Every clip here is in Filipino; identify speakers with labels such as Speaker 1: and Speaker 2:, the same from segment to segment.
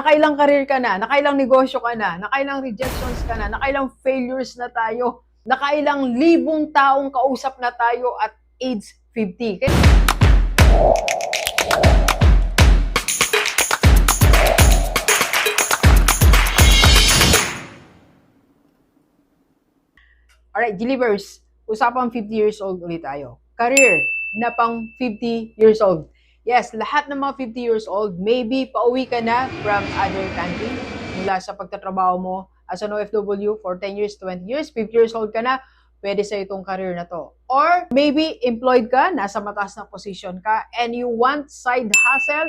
Speaker 1: Nakailang career ka na, nakailang negosyo ka na, nakailang rejections ka na, nakailang failures na tayo, nakailang libong taong kausap na tayo at age 50. Kaya Alright, delivers. Usapang 50 years old ulit tayo. Career na pang 50 years old. Yes, lahat ng mga 50 years old, maybe pauwi ka na from other country mula sa pagtatrabaho mo as an OFW for 10 years, 20 years, 50 years old ka na, pwede sa itong career na to. Or maybe employed ka, nasa mataas na position ka, and you want side hustle,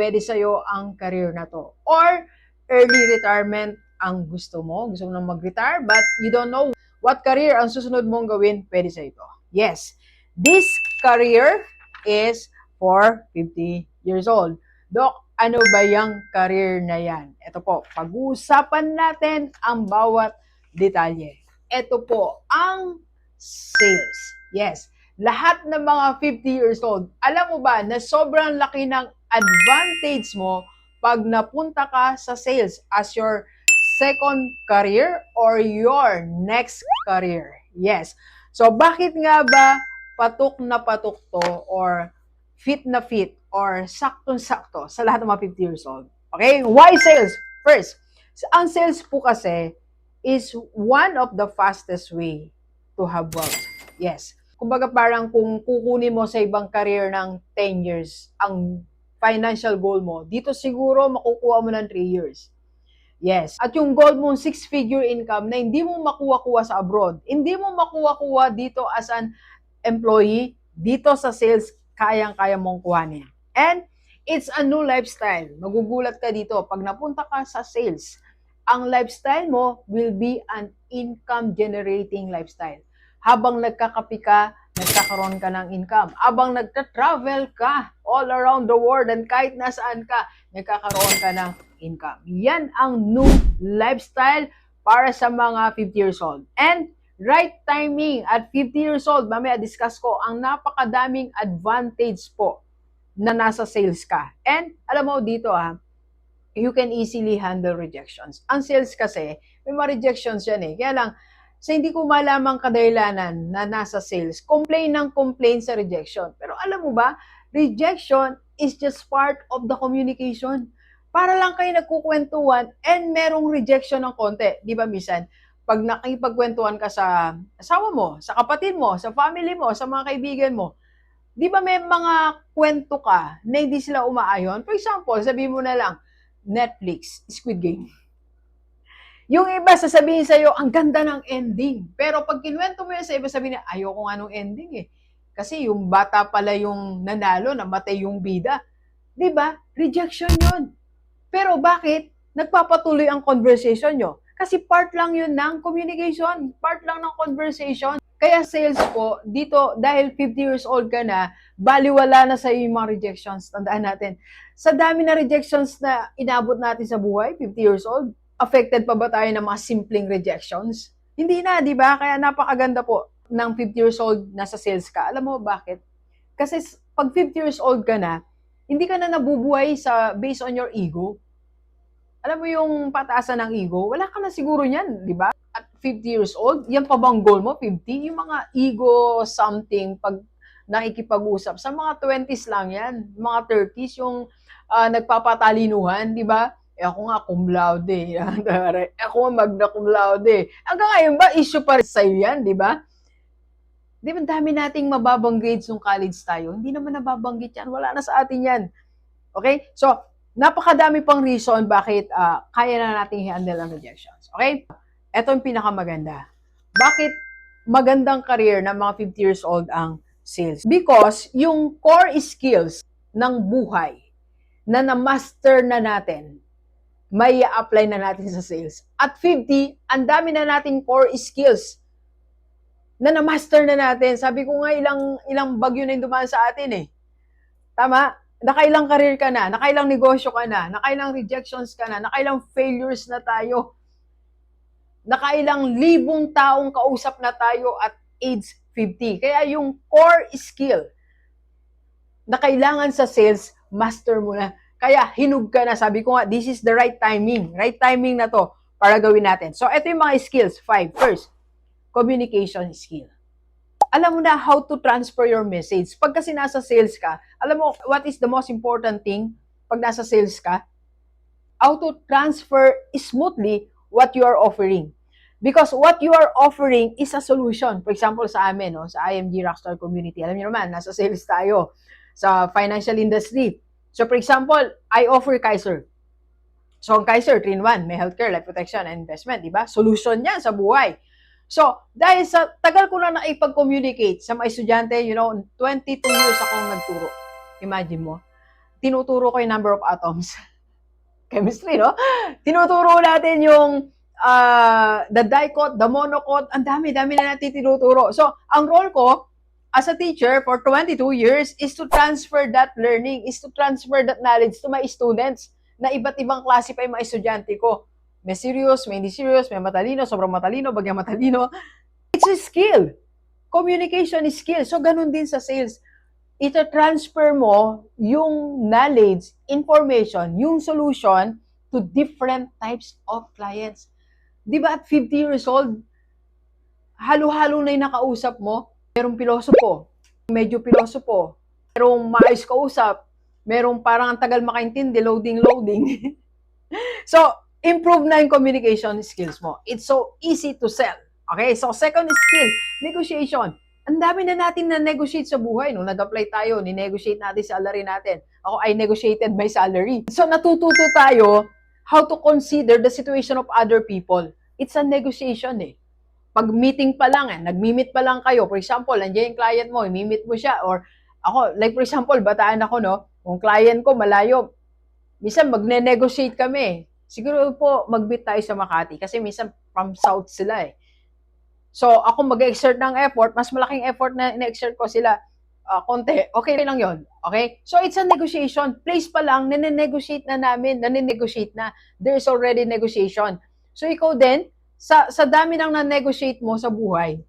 Speaker 1: pwede sa'yo ang career na to. Or early retirement ang gusto mo, gusto mo nang mag-retire, but you don't know what career ang susunod mong gawin, pwede sa ito. Yes, this career is for 50 years old. Dok, ano ba yung career na yan? Ito po, pag-uusapan natin ang bawat detalye. Ito po, ang sales. Yes, lahat ng mga 50 years old, alam mo ba na sobrang laki ng advantage mo pag napunta ka sa sales as your second career or your next career. Yes. So, bakit nga ba patok na patok to or fit na fit or saktong-sakto sa lahat ng mga 50 years old? Okay? Why sales? First, ang sales po kasi is one of the fastest way to have wealth. Yes. Kumbaga parang kung kukunin mo sa ibang career ng 10 years, ang financial goal mo, dito siguro makukuha mo ng 3 years. Yes. At yung goal mong six-figure income na hindi mo makuha-kuha sa abroad, hindi mo makuha-kuha dito as an employee, dito sa sales, kayang-kaya mong kuhanin. And it's a new lifestyle. Magugulat ka dito. Pag napunta ka sa sales, ang lifestyle mo will be an income generating lifestyle. Habang nagkakapi ka, nagkakaroon ka ng income. Habang nagta-travel ka all around the world and kahit nasaan ka, nagkakaroon ka ng income. Yan ang new lifestyle para sa mga 50 years old. And right timing at 50 years old, mamaya discuss ko ang napakadaming advantage po na nasa sales ka. And alam mo dito ah, you can easily handle rejections. Ang sales kasi, may mga rejections yan eh. Kaya lang, sa hindi ko malamang kadahilanan na nasa sales, complain ng complain sa rejection. Pero alam mo ba, rejection is just part of the communication. Para lang kayo nagkukwentuhan and merong rejection ng konti. Di ba, misan? Pag nakipagkwentuhan ka sa asawa mo, sa kapatid mo, sa family mo, sa mga kaibigan mo, di ba may mga kwento ka na hindi sila umaayon? For example, sabihin mo na lang, Netflix, Squid Game. Yung iba sasabihin sa'yo, ang ganda ng ending. Pero pag kinuwento mo yan sa iba, sabihin niya, ayoko nga nung ending eh. Kasi yung bata pala yung nanalo, namatay yung bida. Di ba? Rejection yun. Pero bakit? Nagpapatuloy ang conversation nyo. Kasi part lang yun ng communication. Part lang ng conversation. Kaya sales po, dito, dahil 50 years old ka na, baliwala na sa yung mga rejections. Tandaan natin. Sa dami na rejections na inabot natin sa buhay, 50 years old, affected pa ba tayo ng mga simpleng rejections? Hindi na, di ba? Kaya napakaganda po ng 50 years old nasa sales ka. Alam mo bakit? Kasi pag 50 years old ka na, hindi ka na nabubuhay sa based on your ego. Alam mo yung pataasan ng ego, wala ka na siguro niyan, di ba? At 50 years old, yan pa bang goal mo, 50? Yung mga ego something, pag nakikipag-usap, sa mga 20s lang yan, mga 30s, yung ah, nagpapatalinuhan, di ba? Eh ako nga cum laude. eh. ako nga magna cum laude. Hanggang ngayon ba, issue pa rin sa'yo yan, di ba? Di ba dami nating mababang grades nung college tayo? Hindi naman nababanggit yan. Wala na sa atin yan. Okay? So, napakadami pang reason bakit ah, kaya na nating i-handle ang rejections. Okay? Ito yung pinakamaganda. Bakit magandang career ng mga 50 years old ang sales? Because yung core skills ng buhay na na-master na natin, may apply na natin sa sales. At 50, ang dami na nating core skills na na-master na natin. Sabi ko nga ilang ilang bagyo na yung dumaan sa atin eh. Tama? Nakailang career ka na, nakailang negosyo ka na, nakailang rejections ka na, nakailang failures na tayo. Nakailang libong taong kausap na tayo at age 50. Kaya yung core skill na kailangan sa sales, master mo na. Kaya hinug ka na. Sabi ko nga, this is the right timing. Right timing na to para gawin natin. So, ito yung mga skills. Five. First, communication skill. Alam mo na how to transfer your message. Pag kasi nasa sales ka, alam mo, what is the most important thing pag nasa sales ka? How to transfer smoothly what you are offering. Because what you are offering is a solution. For example, sa amin, no, sa IMG Rockstar Community, alam niyo naman, nasa sales tayo sa financial industry. So, for example, I offer Kaiser. So, ang Kaiser, 3-in-1, may healthcare, life protection, and investment, di ba? Solution yan sa buhay. So, dahil sa tagal ko na naipag-communicate sa mga estudyante, you know, 22 years akong nagturo. Imagine mo, tinuturo ko yung number of atoms. Chemistry, no? Tinuturo natin yung uh, the dicot, the monocot, ang dami-dami na natin tinuturo. So, ang role ko as a teacher for 22 years is to transfer that learning, is to transfer that knowledge to my students na iba't ibang klase pa yung mga estudyante ko. May serious, may hindi serious, may matalino, sobrang matalino, bagyang matalino. It's a skill. Communication is skill. So, ganun din sa sales. Ita-transfer mo yung knowledge, information, yung solution to different types of clients. Di ba at 50 years old, halo-halo na yung nakausap mo, merong pilosopo, medyo pilosopo, merong maayos kausap, merong parang ang tagal makaintindi, loading, loading. so, improve na yung communication skills mo. It's so easy to sell. Okay, so second skill, negotiation. Ang dami na natin na negotiate sa buhay. Nung nag-apply tayo, ni-negotiate natin salary natin. Ako, I negotiated my salary. So, natututo tayo how to consider the situation of other people. It's a negotiation eh. Pag meeting pa lang, eh, nag-meet pa lang kayo, for example, nandiyan yung client mo, i-meet mo siya, or ako, like for example, bataan ako, no? Kung client ko malayo, minsan magne-negotiate kami. Siguro po, mag-meet tayo sa Makati kasi minsan from South sila eh. So, ako mag-exert ng effort, mas malaking effort na in-exert ko sila uh, konti, okay lang yon Okay? So, it's a negotiation. Place pa lang, nane-negotiate na namin, nane-negotiate na. There's already negotiation. So, ikaw din, sa, sa dami ng na-negotiate mo sa buhay,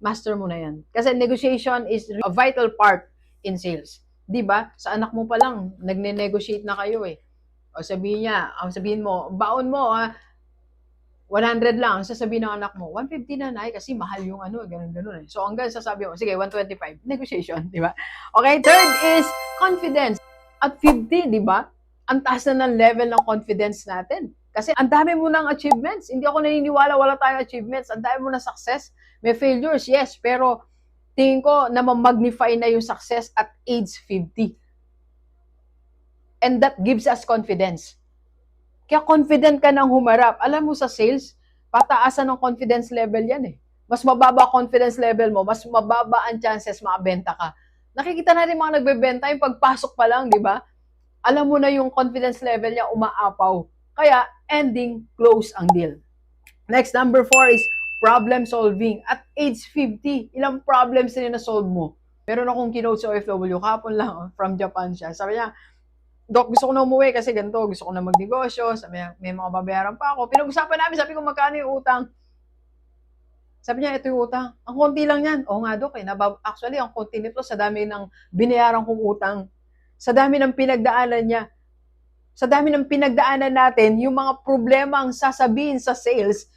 Speaker 1: master mo na yan. Kasi negotiation is a vital part in sales. 'Di ba? Sa anak mo pa lang, nagne-negotiate na kayo eh. O sabihin niya, ang sabihin mo, baon mo, ah, 100 lang, sasabihin ng anak mo, 150 na nai kasi mahal yung ano, ganun ganun eh. So hanggang sasabi mo, sige, 125, negotiation, di ba? Okay, third is confidence. At 50, di ba? Ang taas na ng level ng confidence natin. Kasi ang dami mo ng achievements. Hindi ako naniniwala wala tayong achievements. Ang dami mo ng success. May failures, yes, pero tingin ko na ma-magnify na yung success at age 50. And that gives us confidence. Kaya confident ka nang humarap. Alam mo sa sales, pataasan ng confidence level yan eh. Mas mababa confidence level mo, mas mababa ang chances makabenta ka. Nakikita natin mga nagbebenta, yung pagpasok pa lang, di ba? Alam mo na yung confidence level niya umaapaw. Kaya, ending, close ang deal. Next, number four is problem solving. At age 50, ilang problems na na-solve mo? Meron akong kinote sa OFW, kapon lang, oh, from Japan siya. Sabi niya, Dok, gusto ko na umuwi kasi ganito, gusto ko na magnegosyo, niya, may mga babayaran pa ako. Pinag-usapan namin, sabi ko, magkano yung utang? Sabi niya, ito yung utang. Ang konti lang yan. Oo nga, Dok, eh. Nabab- Actually, ang konti nito sa dami ng binayaran kong utang. Sa dami ng pinagdaanan niya. Sa dami ng pinagdaanan natin, yung mga problema ang sasabihin sa sales,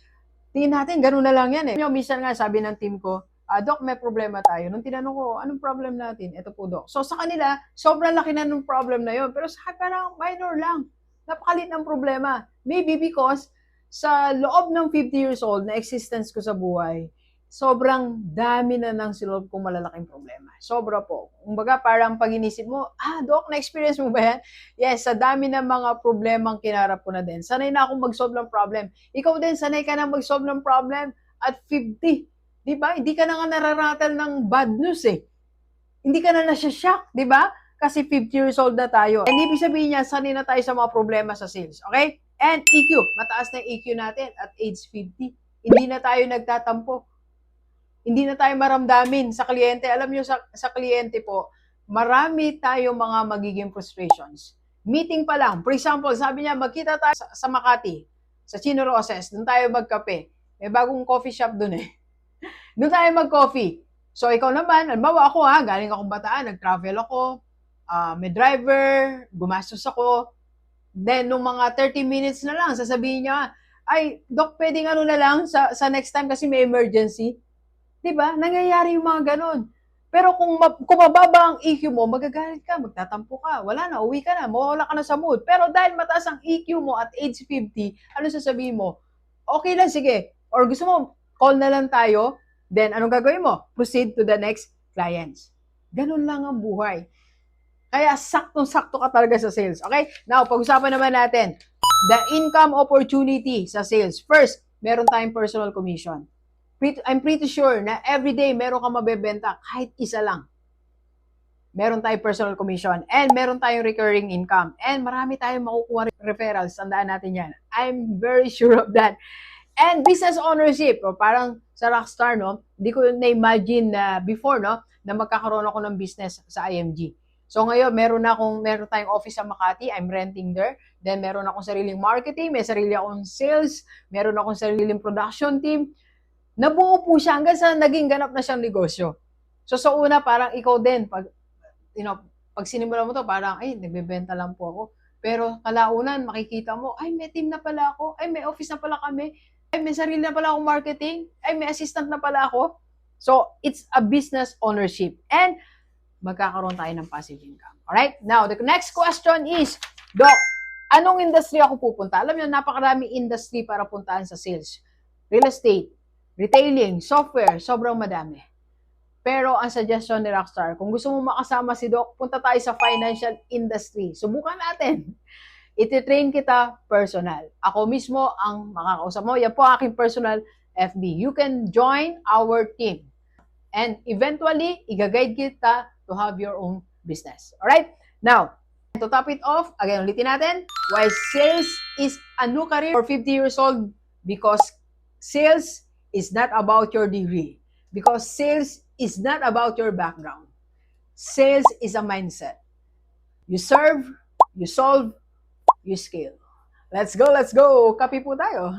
Speaker 1: tingin natin, ganun na lang yan eh. Minsan nga, sabi ng team ko, ah, Doc, may problema tayo. Nung tinanong ko, anong problem natin? Ito po, Doc. So, sa kanila, sobrang laki na nung problem na yon Pero sa parang minor lang. Napakalit ng problema. Maybe because sa loob ng 50 years old na existence ko sa buhay, sobrang dami na nang siloob kong malalaking problema. Sobra po. Kumbaga, parang pag inisip mo, ah, Doc, na-experience mo ba yan? Yes, sa dami ng mga problemang kinarap ko na din. Sanay na akong mag-solve ng problem. Ikaw din, sanay ka na mag-solve ng problem at 50 Di ba? Hindi ka na nga nararatal ng bad news eh. Hindi ka na nasya-shock, di ba? Kasi 50 years old na tayo. And ibig sabihin niya, sanay na tayo sa mga problema sa sales. Okay? And EQ. Mataas na EQ natin at age 50. Hindi na tayo nagtatampo. Hindi na tayo maramdamin sa kliyente. Alam niyo sa, sa kliyente po, marami tayo mga magiging frustrations. Meeting pa lang. For example, sabi niya, magkita tayo sa, sa Makati, sa Chino Roses, doon tayo magkape. May bagong coffee shop doon eh. Doon tayo mag-coffee. So, ikaw naman, halimbawa ako ha, galing akong bataan, nag-travel ako, uh, may driver, gumastos ako, Then, nung mga 30 minutes na lang, sasabihin niya, ay, Doc, pwedeng ano na lang sa, sa next time kasi may emergency. 'Di ba? Nangyayari yung mga ganun. Pero kung, ma- kung mababa ang EQ mo, magagalit ka, magtatampo ka, wala na, uwi ka na, mawala ka na sa mood. Pero dahil mataas ang EQ mo at age 50, ano sasabihin mo? Okay lang, sige. Or gusto mo, call na lang tayo, then anong gagawin mo? Proceed to the next clients. Ganun lang ang buhay. Kaya saktong-sakto ka talaga sa sales. Okay? Now, pag-usapan naman natin, the income opportunity sa sales. First, meron tayong personal commission. I'm pretty sure na everyday meron kang mabebenta kahit isa lang. Meron tayong personal commission and meron tayong recurring income and marami tayong makukuha referrals. Tandaan natin yan. I'm very sure of that. And business ownership, o parang sa Rockstar, no? Hindi ko na-imagine na before, no? Na magkakaroon ako ng business sa IMG. So ngayon, meron na akong, meron tayong office sa Makati, I'm renting there. Then meron akong sariling marketing, may sarili akong sales, meron akong sariling production team. Nabuo po siya hanggang sa naging ganap na siyang negosyo. So sa una, parang ikaw din, pag, you know, pag sinimula mo to, parang, ay, nagbebenta lang po ako. Pero kalaunan, makikita mo, ay, may team na pala ako, ay, may office na pala kami, ay, may sarili na pala akong marketing, ay, may assistant na pala ako. So, it's a business ownership. And, magkakaroon tayo ng passive income. Alright? Now, the next question is, Doc, anong industry ako pupunta? Alam niyo, napakaraming industry para puntahan sa sales. Real estate, retailing, software, sobrang madami. Pero ang suggestion ni Rockstar, kung gusto mo makasama si Doc, punta tayo sa financial industry. Subukan natin. Ititrain kita personal. Ako mismo ang makakausap mo. Yan po ang aking personal FB. You can join our team. And eventually, igaguide kita to have your own business. Alright? Now, to top it off, again, ulitin natin, why sales is a new career for 50 years old? Because sales is not about your degree. Because sales is not about your background. Sales is a mindset. You serve, you solve, you scale. Let's go, let's go. Kapi po tayo.